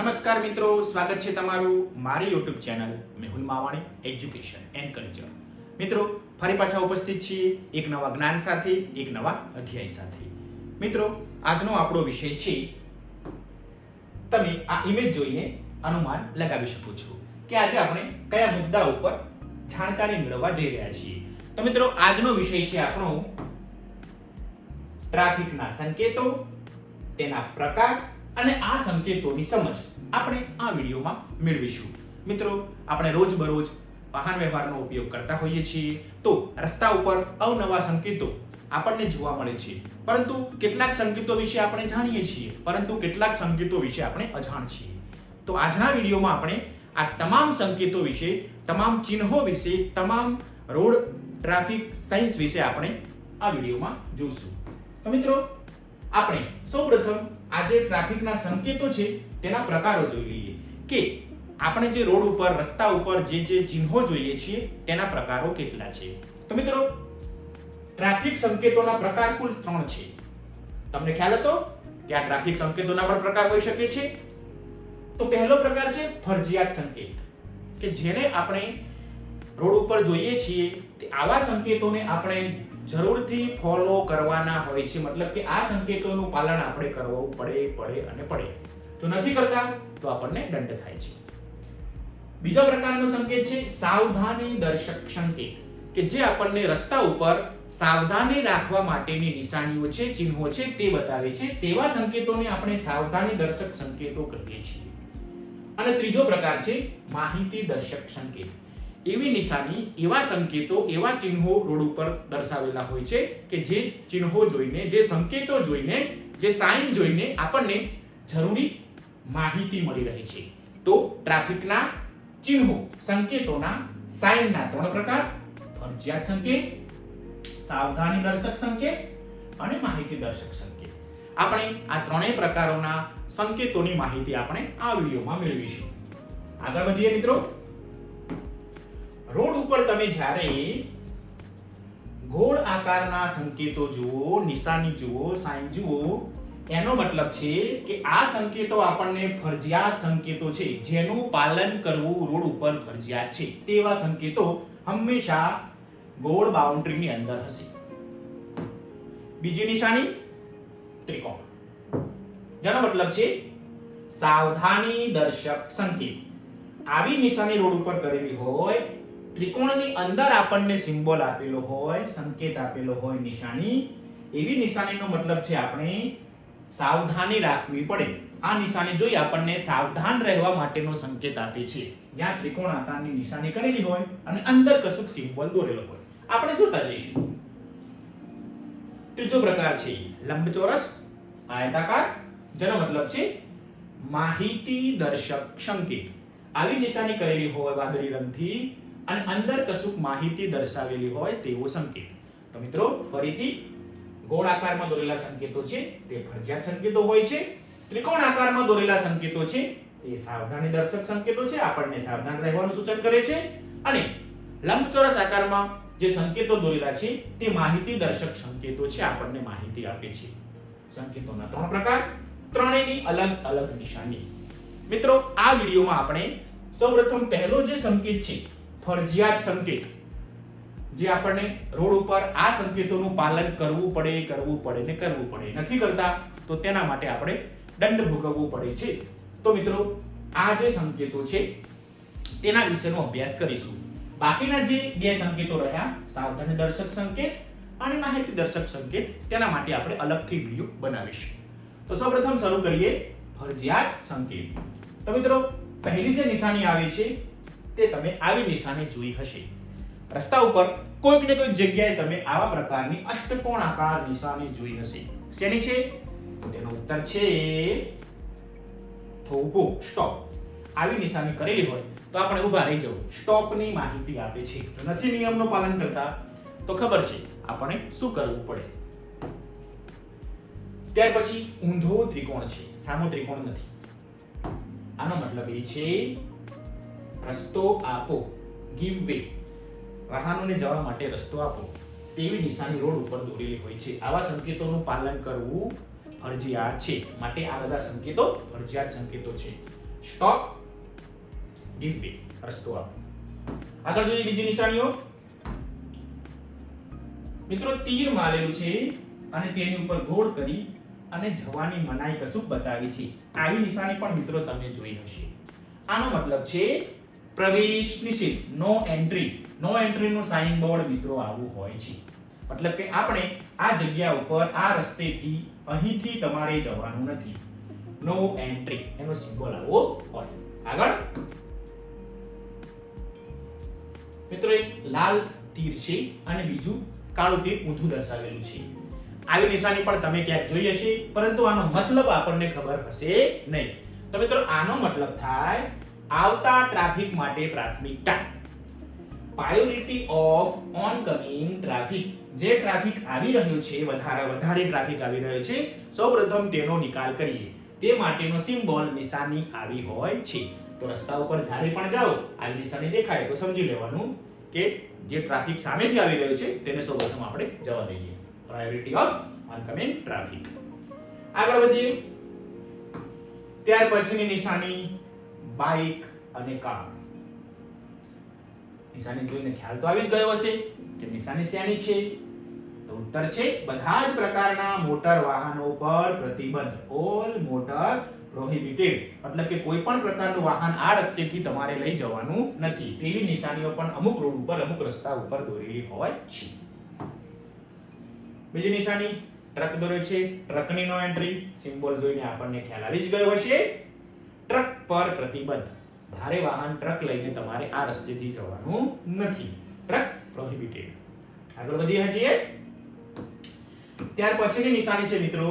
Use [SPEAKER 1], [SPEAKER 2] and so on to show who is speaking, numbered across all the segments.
[SPEAKER 1] નમસ્કાર મિત્રો, સ્વાગત છે તમારું મારી YouTube channel Mehul Mavani education and culture મિત્રો, ફરી પાછા ઉપસ્થિત છીએ એક નવા જ્ઞાન સાથે, એક નવા અધ્યાય સાથે. મિત્રો, આજનો આપણો વિષય છે, તમે આ ઇમેજ જોઈને અનુમાન લગાવી શકો છો કે આજે આપણે કયા મુદ્દા ઉપર જાણકારી મેળવવા જઈ રહ્યા છીએ. તો મિત્રો, આજનો વિષય છે આપણો ટ્રાફિકના સંકેતો, તેના પ્રકાર અને આ સંકેતોની સમજ આપણે આ વિડીયોમાં મેળવીશું. મિત્રો, આપણે રોજબરોજ વાહન વ્યવહારનો ઉપયોગ કરતા હોઈએ છીએ, તો રસ્તા ઉપર અવનવા સંકેતો આપણને જોવા મળે છે. પરંતુ કેટલાક સંકેતો વિશે આપણે જાણીએ છીએ, પરંતુ કેટલાક સંકેતો વિશે આપણે અજાણ છીએ. તો આજના વિડીયોમાં આપણે આ તમામ સંકેતો વિશે, તમામ ચિહ્નો વિશે, તમામ રોડ ટ્રાફિક સાયન્સ વિશે આપણે આ વિડીયોમાં જોઈશું તો મિત્રો આપણે સૌપ્રથમ આજે ટ્રાફિકના સંકેતો છે તેના પ્રકારો જોઈ લઈએ કે આપણે જે રોડ ઉપર, રસ્તા ઉપર જે જે ચિહ્નો જોઈએ છીએ તેના પ્રકારો કેટલા છે. તો મિત્રો, ટ્રાફિક સંકેતોના પ્રકાર કુલ ત્રણ છે. તમને ખ્યાલ હતો કે આ ટ્રાફિક સંકેતોના પણ પ્રકાર હોઈ શકે છે? તો પહેલો પ્રકાર છે ફરજિયાત સંકેત, કે જેને આપણે રોડ ઉપર જોઈએ છીએ આવા સંકેતોને આપણે જરૂરથી ફોલો કરવાના હોય છે. મતલબ કે આ સંકેતોનું પાલન આપણે કરવું પડે પડે અને પડે. જો નથી કરતા, તો આપણને દંડ થાય છે. બીજા પ્રકારનો સંકેત છે સાવધાની દર્શક સંકેત, કે જે આપણને રસ્તા ઉપર સાવધાની રાખવા માટેની નિશાનીઓ છે, ચિહ્નો છે, તે બતાવે છે. તેવા સંકેતોને આપણે સાવધાની દર્શક સંકેતો કહીએ છીએ. અને ત્રીજો પ્રકાર છે માહિતી દર્શક સંકેત એવી નિશાની, એવા સંકેતો, એવા ચિહ્નો રોડ ઉપર દર્શાવેલા હોય છે કે જે ચિહ્નો જોઈને, જે સંકેતો જોઈને, જે સાઇન જોઈને આપણને જરૂરી માહિતી મળી રહે છે. તો ટ્રાફિકના ચિહ્નો, સંકેતોના સાઇનના ત્રણ પ્રકાર, ફરજિયાત સંકેત, સાવધાની દર્શક સંકેત અને માહિતી દર્શક સંકેત. આપણે આ ત્રણેય પ્રકારોના સંકેતોની માહિતી આપણે આ વિડીયોમાં મેળવીશું. આગળ વધીએ મિત્રો. રોડ ઉપર તમે જ્યારે ગોળ આકારના સંકેતો જુઓ, નિશાની જુઓ, સાઇન જુઓ, એનો મતલબ છે કે આ સંકેતો આપણને ફરજિયાત સંકેતો છે, જેનું પાલન કરવું રોડ ઉપર ફરજિયાત છે. તેવા સંકેતો હંમેશા ગોળ બાઉન્ડ્રીની અંદર હશે. બીજી નિશાની, ત્રિકોણ. જેનો મતલબ છે સાવધાની દર્શક સંકેત. આવી નિશાની રોડ ઉપર કરેલી હોય ત્રિકોણની અંદર આપણને સિમ્બોલ આપેલો હોય, સંકેત આપેલો હોય નિશાની. એવી નિશાનીનો મતલબ છે આપણે સાવધાની રાખવી પડે. આ નિશાની જોઈ આપણને સાવધાન રહેવા માટેનો સંકેત આપે છે. જ્યાં ત્રિકોણ આકારની નિશાની કરેલી હોય અને અંદર કશુંક સિમ્બોલ દોરેલો હોય. આપણે જોતા જઈશું. ત્રીજો પ્રકાર છે લંબચોરસ, આયતાકાર. જેનો મતલબ છે માહિતી દર્શક સંકેત. આવી નિશાની કરેલી હોય વાદળી રંગથી અને અંદર કશુંક માહિતી દર્શાવેલી હોય તેવો સંકેત. તો મિત્રો, ફરીથી ગોળ આકારમાં દોરેલા સંકેતો છે, તે ફરજિયાત સંકેતો હોય છે ત્રિકોણ આકારમાં દોરેલા સંકેતો છે, તે સાવધાની દર્શક સંકેતો છે, આપણને સાવધાન રહેવાનું સૂચન કરે છે, અને લંબચોરસ આકારમાં જે સંકેતો દોરેલા છે, તે માહિતી દર્શક સંકેતો છે, આપણને માહિતી આપે છે. સંકેતોના ત્રણ પ્રકાર, ત્રણેયની અલગ અલગ નિશાની. મિત્રો, આ વિડીયોમાં આપણે સૌપ્રથમ પહેલો જે સંકેત છે ફરજિયાત સંકેત. જે આપણને રોડ ઉપર આ સંકેતોનું પાલન કરવું પડે કરવું પડે ને કરવું પડે. નથી કરતા તો તેના માટે આપણે દંડ ભોગવવું પડે છે. તો મિત્રો, આ જે સંકેતો છે, તેના વિશેનો અભ્યાસ કરીશું. બાકીના જે બે સંકેતો રહ્યા સાવધાની દર્શક સંકેત અને માહિતી દર્શક સંકેત, તેના માટે આપણે અલગથી વીડિયો બનાવીશું. તો સૌપ્રથમ શરૂ કરીએ ફરજિયાત સંકેત. તો મિત્રો, પહેલી જે નિશાની આવે છે તે તમે આવી નિશાની જોઈ હશે. રસ્તા ઉપર કોઈક ને કોઈક જગ્યાએ તમે આવા પ્રકારની અષ્ટકોણ આકાર નિશાની જોઈ હશે. શેની છે? તેનો ઉત્તર છે થોભો. સ્ટોપ. આવી નિશાની કરેલી હોય તો આપણે ઊભા રહી જવું. સ્ટોપની માહિતી આપે છે. જો નથી નિયમનું પાલન કરતા, તો ખબર છે આપણે શું કરવું પડે. ત્યાર પછી ઊંધો ત્રિકોણ છે. સામો ત્રિકોણ નથી. આનો મતલબ એ છે રસ્તો આપો. ગીવ વે વાહનોને જવા માટે રસ્તો આપો. તેવી નિશાની રોડ ઉપર દોરેલી હોય છે. આવા સંકેતોનું પાલન કરવું ફરજિયાત છે. માટે આ બધા સંકેતો ફરજિયાત સંકેતો છે. સ્ટોપ ગીવ વે રસ્તો આપો. આગળ જોઈએ બીજી નિશાનીઓ. મિત્રો, તીર મારેલું છે અને તેની ઉપર ગોળ કરી અને જવાની મનાઈ કશું બતાવી છે. આવી નિશાની પણ મિત્રો તમે જોઈ હશે. આનો મતલબ છે પ્રવેશ નિષેધ નો એન્ટ્રી નો એન્ટ્રી નું સાઇન બોર્ડ મિત્રો આવું હોય છે. મતલબ કે આપણે આ જગ્યા ઉપર, આ રસ્તેથી અહીંથી તમારે જવાનું નથી. નો એન્ટ્રી એનો સિમ્બોલ આવો હોય. આગળ. મિત્રો એક લાલ તીર છે અને બીજું કાળું તીર ઊંધું દર્શાવેલું છે. આવી નિશાની પણ તમે ક્યાંક જોઈ હશે, પરંતુ આનો મતલબ આપણને ખબર હશે નહીં. તો મિત્રો આનો મતલબ થાય આવતા ટ્રાફિક માટે પ્રાથમિકતા પ્રાયોરિટી ઓફ ઓનકમિંગ ટ્રાફિક જે ટ્રાફિક આવી રહ્યો છે, વધારે વધારે ટ્રાફિક આવી રહ્યો છે, સૌપ્રથમ તેનો નિકાલ કરીએ. તે માટેનો સિમ્બોલ નિશાની આવી હોય છે. તો રસ્તા ઉપર જ્યારે પણ જાઓ, આવી નિશાની દેખાય, તો સમજી લેવાનું કે જે ટ્રાફિક સામેથી આવી રહ્યો છે, તેને સૌપ્રથમ આપણે જવા દઈએ. પ્રાયોરિટી ઓફ ઓનકમિંગ ટ્રાફિક આગળ વધીએ. ત્યાર પછીની નિશાની. બાઇક અને કાર. નિશાની જોઈને ખ્યાલ તો આવી જ ગયો હશે કે નિશાની શેની છે? તો ઉત્તર છે, બધા જ પ્રકારના મોટર વાહનો પર પ્રતિબંધ. ઓલ મોટર પ્રોહિબિટેડ મતલબ કે કોઈ પણ પ્રકારનું વાહન આ રસ્તેથી તમારે લઈ જવાનું નથી. તેવી નિશાનીઓ પણ અમુક રોડ ઉપર, અમુક રસ્તા ઉપર દોરેલી હોય છે. બીજી નિશાની, ટ્રક દોરે છે. ટ્રકની નો એન્ટ્રી સિમ્બોલ જોઈને આપણને ખ્યાલ આવી જ ગયો હશે. ટ્રક પર પ્રતિબંધ. ભારે વાહન, ટ્રક લઈને તમારે આ રસ્તેથી જવાનું નથી. ટ્રક પ્રોહિબિટેડ આગળ વધીએ છીએ ત્યાર પછીની નિશાની છે મિત્રો.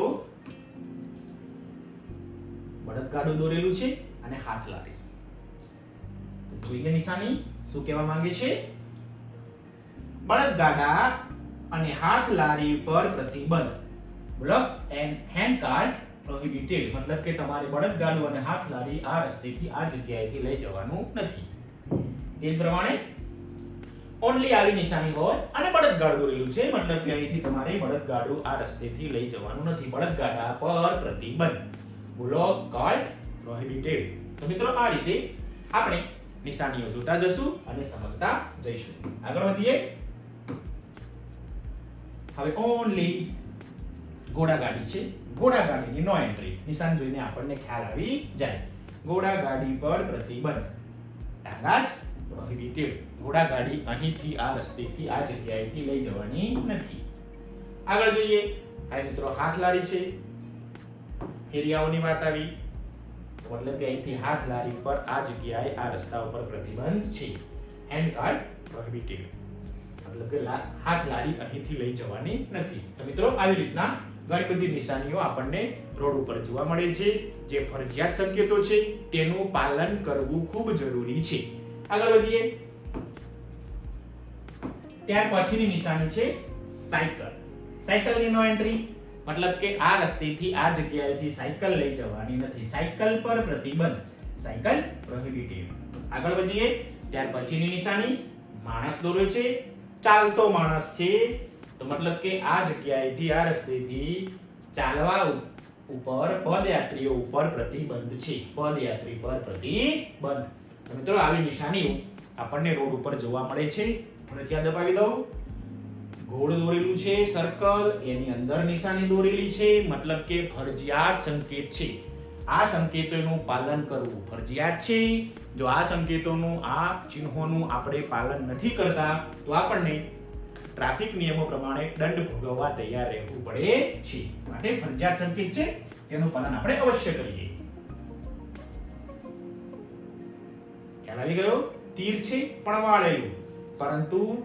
[SPEAKER 1] બળદગાડું દોરેલું છે અને હાથ તો જોઈએ નિશાની, શું કહેવા માંગે છે? બળદગાડા અને હાથ લારી પર પ્રતિબંધ. Bullock and hand cart prohibited મતલબ કે તમારે બળદગાડું અને હાથ લારી આ રસ્તેથી આ જગ્યાએથી લઈ જવાનું નથી. તે પ્રમાણે ઓનલી આવી નિશાની હોય અને બળદગાડું દોરેલું છે, મતલબ કે અહીંથી તમારે બળદગાડું આ રસ્તેથી લઈ જવાનું નથી. બળદગાડા પર પ્રતિબંધ. બોલો કાર્ડ પ્રોહિબિટેડ તો મિત્રો આ રીતે આપણે નિશાનીઓ જોતા જશું અને સમજતા જઈશું. આગળ વધીએ. હવે ઓનલી ઘોડાગાડી છે. ઘોડાગાડીની નો એન્ટ્રી નિશાન જોઈને આપણને ખ્યાલ આવી જાય. ઘોડાગાડી પર પ્રતિબંધ. ટાંગાસ પ્રોહિબિટેડ. ઘોડાગાડી અહીંથી આ રસ્તેથી આ જગ્યાએથી લઈ જવાની નથી. આગળ જોઈએ. આ મિત્રો હાથ લારી છે. ફેરિયાઓની વાત આવી. મતલબ કે અહીંથી હાથ લારી પર આ જગ્યાએ આ રસ્તા ઉપર પ્રતિબંધ છે. Hand cart prohibited. મતલબ કે હાથ લારી અહીંથી લઈ જવાની નથી. તો મિત્રો, આવી રીતના ઘણી બધી નિશાનીઓ આપણને રોડ ઉપર જોવા મળે છે. જે ફરજિયાત સંકેતો છે, તેનું પાલન કરવું ખૂબ જરૂરી છે. આગળ વધીએ. ત્યાર પછીની નિશાની છે સાયકલ. સાયકલની નો એન્ટ્રી, મતલબ કે આ રસ્તેથી આ જગ્યાએથી સાયકલ લઈ જવાની નથી. સાયકલ પર પ્રતિબંધ, સાયકલ પ્રોહિબિટેડ. આગળ વધીએ. ત્યાર પછીની નિશાની, માણસ દોર્યો છે. ચાલતો માણસ છે. તો મતલબ કે આ જગ્યાએથી આ રસ્તેથી ચાલવા ઉપર પદયાત્રીઓ ઉપર પ્રતિબંધ છે. પદયાત્રી પર પ્રતિબંધ. મિત્રો, આવી નિશાનીઓ આપણને રોડ ઉપર જોવા મળે છે. ફરજિયાત દબાવી દઉં. ગોળ દોરેલું છે સર્કલ એની અંદર નિશાની દોરેલી છે. મતલબ કે ફરજિયાત સંકેત છે. આ સંકેતોનું પાલન કરવું ફરજિયાત છે. જો આ સંકેતોનું, આ ચિહ્નોનું આપણે પાલન નથી કરતા, તો આપણને ટ્રાફિક નિયમો પ્રમાણે દંડ ભોગવવા તૈયાર રહેવું પડે છે. માટે ફરજિયાત સંકેત છે, તેનું પાલન આપણે અવશ્ય કરીએ. ખ્યાલ આવી ગયો? તીર છે પણ વાળેલું પરંતુ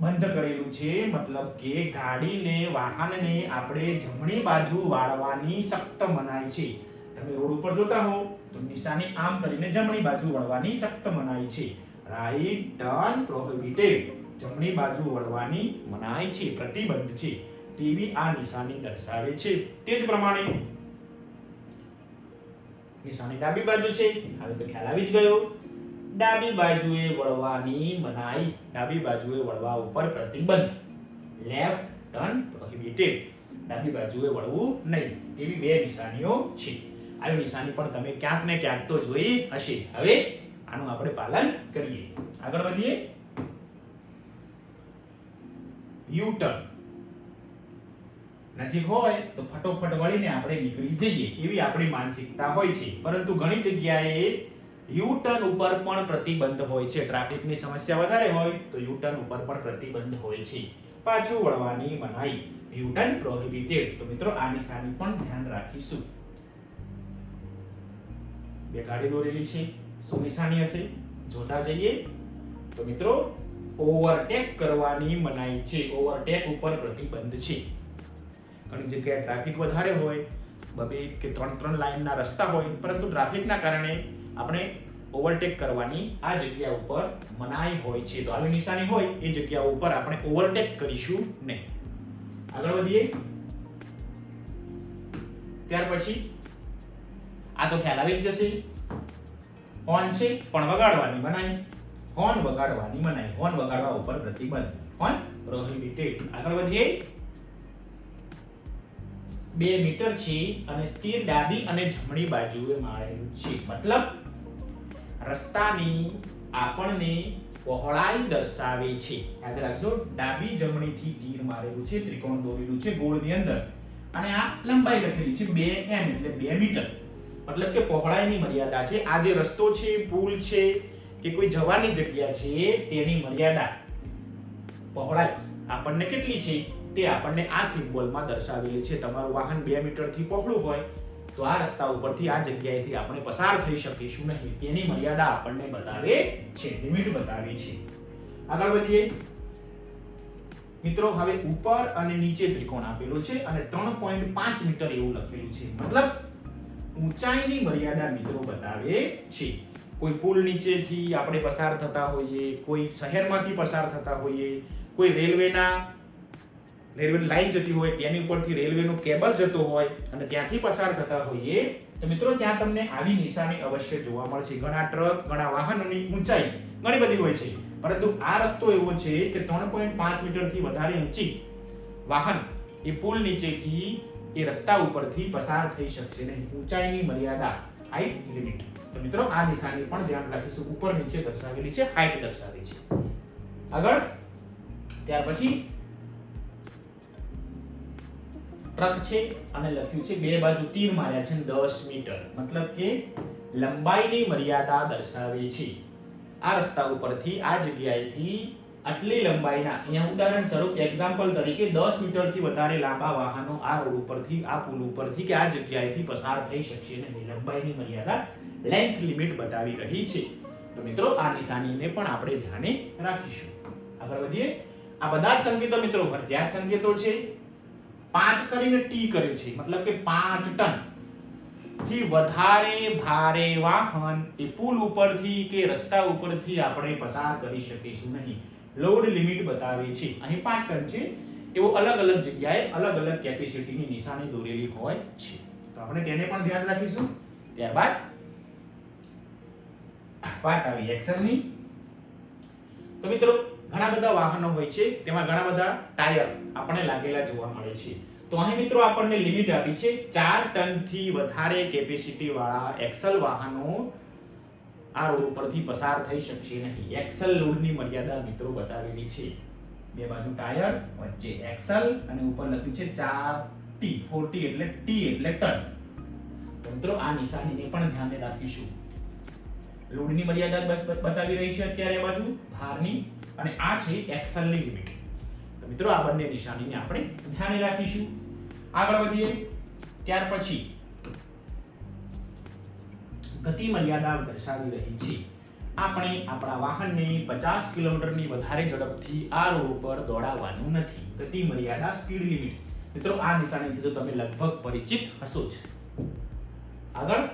[SPEAKER 1] બંધ કરેલું છે, મતલબ કે ગાડીને, વાહનને આપણે જમણી બાજુ વાળવાની સખ્ત મનાઈ છે. તમે રોડ ઉપર જોતા હો તો નિશાની આમ કરીને જમણી બાજુ વળવાની સખ્ત મનાઈ છે. રાઈટ ટર્ન પ્રોહિબિટેડ જમણી બાજુ વળવાની મનાઈ છે, પ્રતિબંધ છે. તેવી આ નિશાની દર્શાવે છે. તે જ પ્રમાણે નિશાની ડાબી બાજુ છે. હવે તો ખ્યાલ આવી જ ગયો. ડાબી બાજુએ વળવાની મનાઈ, ડાબી બાજુએ વળવા ઉપર પ્રતિબંધ. લેફ્ટ ટર્ન પ્રોહિબિટેડ ડાબી બાજુએ વળવું નહીં. તેવી બે નિશાનીઓ છે. આવી નિશાની પણ તમે ક્યાંક ને ક્યાંક તો જોઈ હશે. હવે આનું આપણે પાલન કરીએ. આગળ વધીએ. યુ ટર્ન નજીક હોય તો ફટોફટ વળીને આપણે નીકળી જઈએ, એવી આપણી માનસિકતા હોય છે. પરંતુ ઘણી જગ્યાએ યુ ટર્ન ઉપર પણ પ્રતિબંધ હોય છે. ટ્રાફિકની સમસ્યા વધારે હોય તો યુ ટર્ન ઉપર પણ પ્રતિબંધ હોય છે. પાછું વળવાની મનાઈ. U turn prohibited. તો મિત્રો, આ નિશાની પણ ધ્યાન રાખીશું. બે ગાડી દોરેલી છે. શું નિશાની હશે? જોતા જઈએ. તો મિત્રો ઓવરટેક કરવાની મનાઈ છે. ઓવરટેક ઉપર પ્રતિબંધ છે. ઘણી જગ્યાએ ટ્રાફિક વધારે હોય, બબે કે ત્રણ ત્રણ લાઈનના રસ્તા હોય, પરંતુ ટ્રાફિકના કારણે આપણે ઓવરટેક કરવાની આ જગ્યા ઉપર મનાઈ હોય છે. તો આવી નિશાની હોય, એ જગ્યા ઉપર આપણે ઓવરટેક કરીશું નહીં. આગળ વધીએ. ત્યાર પછી આ તો ખ્યાલ આવી જ જશે. ઓન છે, પણ વગાડવાની મનાઈ. હોર્ન વગાડવાની મનાઈ. હોર્ન વગાડવા ઉપર પ્રતિબંધ. Horn prohibited. આગળ વધીએ. બે મીટર છે અને તીર ડાબી અને જમણી બાજુએ મારેલું છે મતલબ, રસ્તાની આપણને પહોળાઈ દર્શાવે છે. યાદ રાખજો, ડાબી જમણીથી તીર મારેલું છે, ત્રિકોણ દોરેલું છે ગોળની અંદર. અને આ લંબાઈ લખેલી છે બે એમ, એટલે બે મીટર. મતલબ કે પહોળાઈની મર્યાદા છે. આ જે રસ્તો છે, પુલ છે કે કોઈ જવાની જગ્યા છે, તેની મર્યાદા પહોળાઈ આપણને કેટલી છે, તે આપણને આ સિમ્બોલમાં દર્શાવેલી છે. તમારું વાહન બે મીટરથી પહોળું હોય, તો આ રસ્તા ઉપરથી, આ જગ્યાએથી આપણે પસાર થઈ શકીશું નહીં. તેની મર્યાદા આપણને બતાવે છે, લિમિટ બતાવે છે. આગળ વધીએ. મિત્રો, હવે ઉપર અને નીચે ત્રિકોણ આપેલો છે અને 3.5 મીટર એવું લખેલું છે. મતલબ, ઊંચાઈની મર્યાદા મિત્રો બતાવે છે. કોઈ પુલ નીચેથી આપણે પસાર થતા હોઈએ, કોઈ શહેરમાંથી પસાર થતા હોઈએ, કોઈ રેલવેના રેલવેની લાઈન જતી હોય, તેની ઉપરથી રેલવેનો કેબલ જતો હોય અને ત્યાંથી પસાર થતા હોઈએ, તો મિત્રો ત્યાં તમને આવી નિશાની અવશ્ય જોવા મળશે. ઘણા ટ્રક, ઘણા વાહનોની ઊંચાઈ ઘણી બધી હોય છે. પરંતુ આ રસ્તો એવો છે કે 3.5 મીટરથી વધારે ઊંચી વાહન એ પુલ નીચેથી એ રસ્તા ઉપરથી પસાર થઈ શકશે નહીં. ઊંચાઈની મર્યાદા હાઈટ લિમિટ તો મિત્રો, આ નિશાની પણ ધ્યાન રાખીશું. ઉપર નીચે દર્શાવેલી છે હાઈટ દર્શાવેલી છે. આગળ, ત્યાર પછી ટ્રક છે અને લખ્યું છે, બે બાજુ તીર માર્યા છે 10 મીટર. મતલબ કે લંબાઈની મર્યાદા દર્શાવે છે. આ રસ્તા ઉપરથી, આ જગ્યાએથી આટલી લંબાઈના. અહીંયા ઉદાહરણ સ્વરૂપ એક્ઝામ્પલ તરીકે દસ મીટરથી વધારે લાંબા વાહનો આ રોડ ઉપરથી, આ પુલ ઉપરથી કે આ જગ્યાએથી પસાર થઈ શકશે નહીં. લંબાઈની મર્યાદા લેન્થ લિમિટ બતાવી રહી છે. તો મિત્રો, આ નિશાનીને પણ આપણે ધ્યાને રાખીશું. આગળ વધીએ. આ બધા જ સંકેતો મિત્રો, ફરજિયાત સંકેતો છે. પાંચ કરીને ટી કર્યું છે. મતલબ કે પાંચ ટન. થી વધારે ભારે વાહન એ પુલ ઉપરથી કે રસ્તા ઉપરથી આપણે પસાર કરી શકીશું નહીં. લોડ લિમિટ બતાવે છે. અહીં પાંચ ટન છે એવો અલગ અલગ જગ્યાએ અલગ અલગ કેપેસિટીની નિશાની દોરેલી હોય છે. તો આપણે તેને પણ ધ્યાન રાખીશું. ત્યારબાદ વાત આવી એક્સલની તો મિત્રો ઘણા બધા વાહનો હોય છે તેમાં ઘણા બધા ટાયર આપણને લાગેલા જોવા મળે છે. તો અહીં મિત્રો આપણને લિમિટ આપી છે ચાર ટનથી વધારે કેપેસિટી વાળા એક્સલ વાહનો આ રોડ ઉપરથી પસાર થઈ શકશે નહીં. એક્સલ લોડની મર્યાદા મિત્રો બતાવેલી છે. બે બાજુ ટાયર, વચ્ચે એક્સલ અને ઉપર લખ્યું છે ચાર ટી 40 એટલે ટી એટલે ટન. મિત્રો, આ નિશાનીને પણ ધ્યાને રાખીશું. લોડની મર્યાદા બસ બતાવી રહી છે અત્યારે બાજુ, ભારની, અને આ છે એક્સલની લિમિટ તો મિત્રો, આ બંને નિશાનીને આપણે ધ્યાને રાખીશું. આગળ વધીએ, ત્યાર પછી ગતિ મર્યાદા દર્શાવી રહી છે. આપણે આપણા વાહનને 50 કિલોમીટરની વધારે ઝડપથી આ રોડ પર દોડાવવાનું નથી. ગતિ મર્યાદા સ્પીડ લિમિટ. મિત્રો, આ નિશાનીથી તો તમે લગભગ પરિચિત હશો જ. આગળ.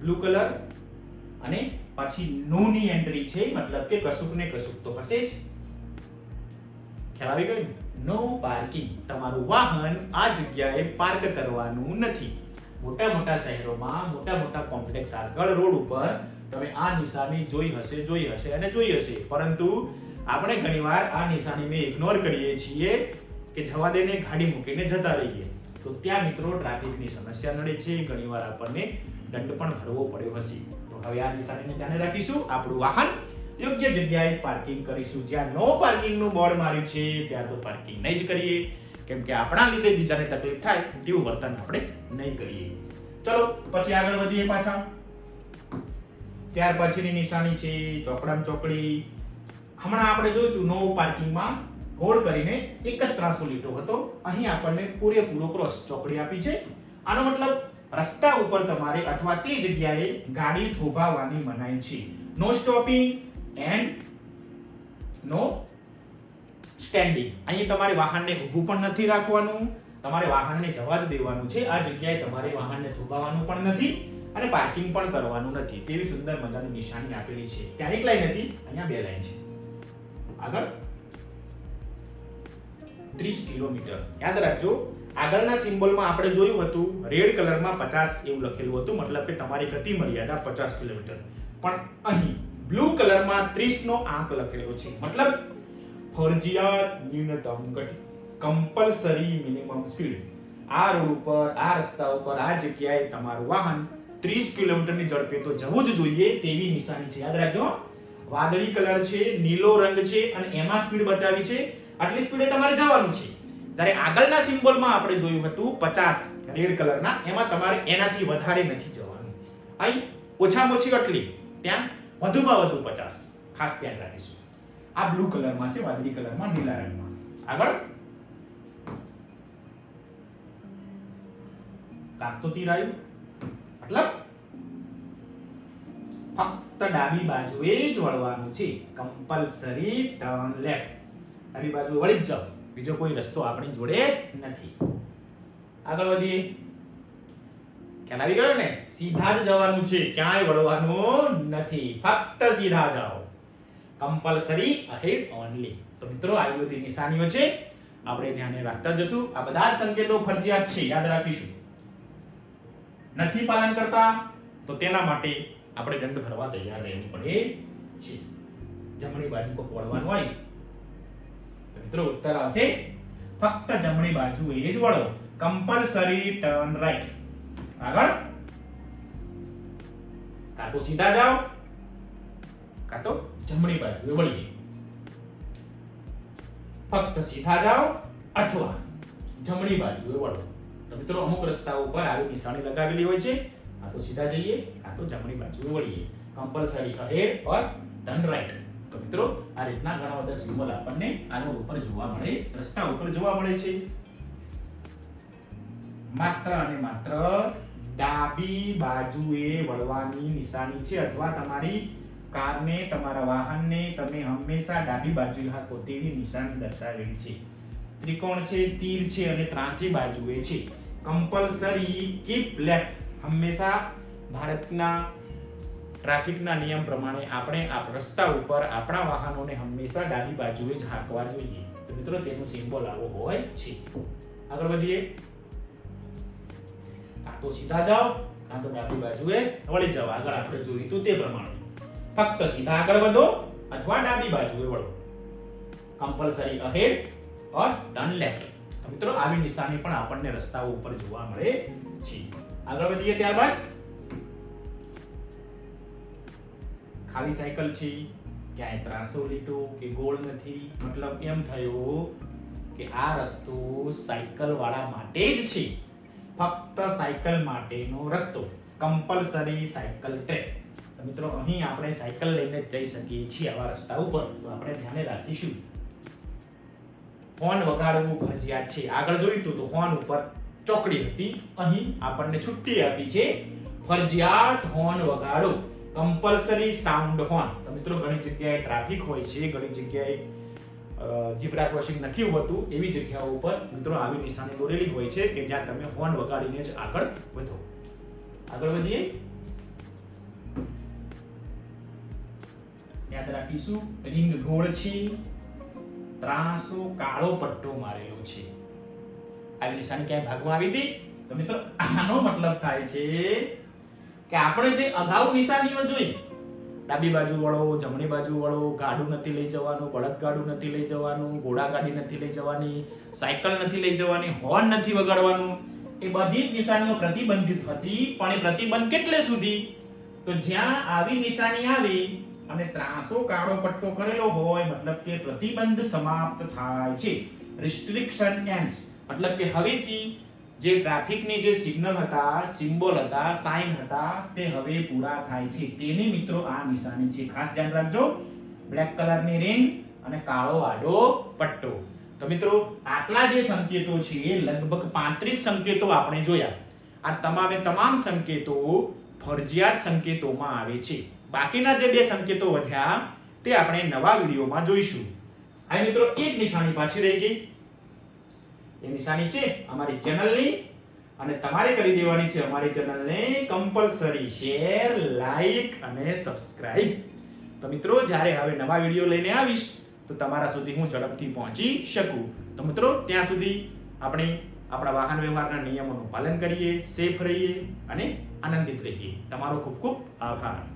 [SPEAKER 1] બ્લુ કલર અને પછી નો ની એન્ટ્રી છે, મતલબ કે કશુંક ને કશુંક તો હશે જ. ખ્યાલ આવી ગયો નો? પાર્કિંગ તમારું વાહન આ જગ્યાએ પાર્ક કરવાનું નથી. મોટા મોટા શહેરોમાં મોટા મોટા કોમ્પ્લેક્સ આગળ રોડ ઉપર તમે આ નિશાની જોઈ હશે જોઈ હશે અને જોઈ હશે. પરંતુ આપણે ઘણીવાર આ નિશાનીને ઇગ્નોર કરીએ છીએ કે જવા દેને ગાડી મૂકીને જતા રહીએ. તો ત્યાં મિત્રો ટ્રાફિકની સમસ્યા નડે છે. ઘણીવાર આપણને દંડ પણ ભરવો પડ્યો હશે. તો હવે આ નિશાનીને ધ્યાને રાખીશું. આપણું વાહન યોગ્ય જગ્યાએ પાર્કિંગ કરીશું. જ્યાં નો પાર્કિંગનું બોર્ડ માર્યું છે, ત્યાં તો પાર્કિંગ નહીં જ કરીએ. કેમ કે આપણા લીધે બીજાને તકલીફ થાય, તેવું વર્તન આપણે નહીં કરીએ. ચલો, પછી આગળ વધીએ પાછા. ત્યાર પછીની નિશાની છે ચોકડામ ચોકડી હમણાં આપણે જોયું હતું નો પાર્કિંગમાં હોલ્ડ કરીને એક જ ત્રાસો લીધો હતો. અહીં આપણને પૂરેપૂરો ક્રોસ ચોકડી આપી છે. આનો મતલબ, રસ્તા ઉપર તમારે અથવા તે જગ્યાએ ગાડી થોભાવવાની મનાઈ છે. No stopping and no standing અહીં તમારે વાહનને ઊભું પણ નથી રાખવાનું, તમારે વાહનને જવા જ દેવાનું છે. આ જગ્યાએ તમારે વાહનને થોભાવવાનું પણ નથી અને પાર્કિંગ પણ કરવાનું નથી. તેવી સુંદર મજાની નિશાની આપેલી છે. ત્યાં એક લાઈન હતી, અહીંયા બે લાઈન છે. આગળ 30 કિલોમીટર. યાદ રાખજો, આગળના સિમ્બોલમાં આપણે જોયું હતું, રેડ કલરમાં 50 એવું લખેલું હતું. મતલબ કે તમારી ગતિ મર્યાદા 50 કિલોમીટર. પણ અહીં બ્લુ કલરમાં 30 નો આંક લખેલો છે. મતલબ ફરજિયાત ન્યૂનતમ ગતિ કમ્પલસરી મિનિમમ સ્પીડ આ રોડ ઉપર, આ રસ્તા ઉપર, આ જગ્યાએ તમારું વાહન 30 કિલોમીટરની ઝડપે તો જવું જ જોઈએ તેવી નિશાની છે. યાદ રાખજો, વાદળી કલર છે, નીલો રંગ છે અને એમાં સ્પીડ બતાવી છે. આટલી સ્પીડે તમારે જવાનું છે. જ્યારે આગળના સિમ્બોલમાં આપણે જોયું હતું 50 રેડ કલરના એમાં તમારે એનાથી વધારે નથી જવાનું. અહીં ઓછામાં ઓછી આટલી. ત્યાં વધુમાં વધુ 50 ખાસ ધ્યાન રાખીશું. આ બ્લુ કલરમાં છે, વાદળી કલરમાં નીલા રંગમાં. આગળ. કાક તો તીર આવ્યું મતલબ, ફક્ત ડાબી બાજુએ જ વળવાનું છે. કમ્પલસરી ટર્ન લેફ્ટ ડાબી બાજુ વળી જ જાઓ બીજો કોઈ રસ્તો આપણી જોડે નથી. આગળ વધીએ. ખ્યાલ આવી ગયો ને સીધા જ જવાનું છે. ક્યાંય વળવાનું નથી. ફક્ત સીધા જાઓ. કમ્પલસરી અહેડ ઓનલી તો મિત્રો બધી નિશાનીઓ છે. આપણે ધ્યાને રાખતા જશું. આ બધા જ સંકેતો ફરજિયાત છે. યાદ રાખીશું. નથી પાલન કરતા, તો તેના માટે આપણે દંડ ભરવા તૈયાર રહેવું પડે છે. જમણી બાજુ પર વળવાનું હોય. મિત્રો, ઉત્તર આવશે. ફક્ત જમણી બાજુ એ જ વળો. કમ્પલસરી ટર્ન રાઈટ આગળ કાં તો સીધા જાઓ કાં તો જમણી બાજુ વળીએ ફક્ત સીધા જાઓ અથવા જમણી બાજુએ વળો તો મિત્રો અમુક રસ્તાઓ ઉપર આવી નિશાની લગાવેલી હોય છે કાં તો સીધા જઈએ કાં તો જમણી બાજુએ વળીએ compulsory ahead or turn right તો મિત્રો આ રીતના ઘણા બધા સિમ્બોલ આપણને આનો ઉપર જોવા મળે રસ્તા ઉપર જોવા મળે છે માત્ર અને માત્ર ડાબી બાજુએ વળવાની નિશાની છે. અથવા તમારી કારને, તમારા વાહનને તમે હંમેશા ડાબી બાજુએ હાંકો તેવી નિશાની દર્શાવેલી છે. ત્રિકોણ છે, તીર છે અને ત્રાસી બાજુએ છે. કમ્પલસરી કીપ લેફ્ટ હંમેશા ભારતના ટ્રાફિકના નિયમ પ્રમાણે આપણે આ રસ્તા ઉપર આપણા વાહનોને હંમેશા ડાબી બાજુએ જ હાંકવા જોઈએ. તો મિત્રો, તેનો સિમ્બોલ આવો હોય છે. આગળ વધીએ. તો સીધા જાઓ. કાં તો ડાબી બાજુએ વળી જાઓ. આગળ આપણે જોયું હતું તે પ્રમાણે. ફક્ત સીધા આગળ વધો અથવા ડાબી બાજુએ વળો. Compulsory ahead or turn left મિત્રો, આવી નિશાની પણ આપણને રસ્તાઓ ઉપર જોવા મળે છે. આગળ વધીએ ત્યારબાદ. ખાલી સાયકલ છે. ક્યાંય ત્રાસો લીટો કે ગોળ નથી. મતલબ એમ થયો કે આ રસ્તો સાયકલ વાળા માટે જ છે. ફક્ત સાયકલ માટેનો રસ્તો કમ્પલસરી સાયકલ ટ્રેક. તો મિત્રો, અહીં આપણે સાયકલ લઈને જઈ શકીએ છીએ આવા રસ્તા ઉપર. તો આપણે ધ્યાને રાખીશું. હોર્ન વગાડવું ફરજિયાત છે. આગળ જોયું હતું તો હોર્ન ઉપર ચોકડી હતી. અહીં આપણને છુટ્ટી આપી છે. ફરજિયાત હોર્ન વગાડો. Compulsory sound horn. તો મિત્રો, ઘણી જગ્યાએ ટ્રાફિક હોય છે, ઘણી જગ્યાએ જીબ્રા ક્રોસિંગ નથી હોતું એવી જગ્યાઓ ઉપર મિત્રો આવી નિશાની દોરેલી હોય છે કે જ્યાં તમે હોર્ન વગાડીને જ આગળ વધો. આગળ વધીએ. યાદ રાખીશું, રિંગ ગોળ છે ત્રાસો, કાળો પટ્ટો મારેલો છે. આવી નિશાની ક્યાંય ભાગમાં આવી હતી? તો મિત્રો, આનો મતલબ થાય છે કે આપણે જે અગાઉ નિશાનીઓ જોઈ ડાબી બાજુ વળો, જમણી બાજુ વળો, ગાડું નથી લઈ જવાનું, બળદ ગાડું નથી લઈ જવાનું, ઘોડા ગાડી નથી લઈ જવાની, સાયકલ નથી લઈ જવાની, હોર્ન નથી વગાડવાનું. એ બધી જ નિશાનીઓ પ્રતિબંધિત હતી, પણ એ પ્રતિબંધ કેટલે સુધી? તો જ્યાં આવી નિશાની આવી અને ત્રાસો કાળો પટ્ટો કરેલો હોય, મતલબ કે પ્રતિબંધ સમાપ્ત થાય છે. રિસ્ટ્રિક્શન એન્ડ્સ મતલબ કે હવેથી જે ટ્રાફિકની જે સિગ્નલ હતા, સિમ્બોલ હતા, સાઇન હતા, તે હવે પૂરા થાય છે. તેની મિત્રો આ નિશાની છે. ખાસ ધ્યાન રાખજો. બ્લેક કલરની રિંગ અને કાળો આડો પટ્ટો. તો મિત્રો, આટલા જે સંકેતો છે, એ લગભગ 35 સંકેતો આપણે જોયા. આ તમામે તમામ સંકેતો ફરજિયાત સંકેતોમાં આવે છે. બાકીના જે બે સંકેતો વધ્યા, તે આપણે નવા વિડીયોમાં જોઈશું. હવે મિત્રો, એક નિશાની પાછી રહી ગઈ. એ નિશાની છે અમારી ચેનલની. અને તમારે કરી દેવાની છે અમારી ચેનલને કમ્પલસરી શેર લાઈક અને સબસ્ક્રાઇબ તો મિત્રો, જ્યારે હવે નવા વીડિયો લઈને આવીશ, તો તમારા સુધી હું ઝડપથી પહોંચી શકું. તો મિત્રો, ત્યાં સુધી આપણે આપણા વાહન વ્યવહારના નિયમોનું પાલન કરીએ સેફ રહીએ અને આનંદિત રહીએ. તમારો ખૂબ ખૂબ આભાર.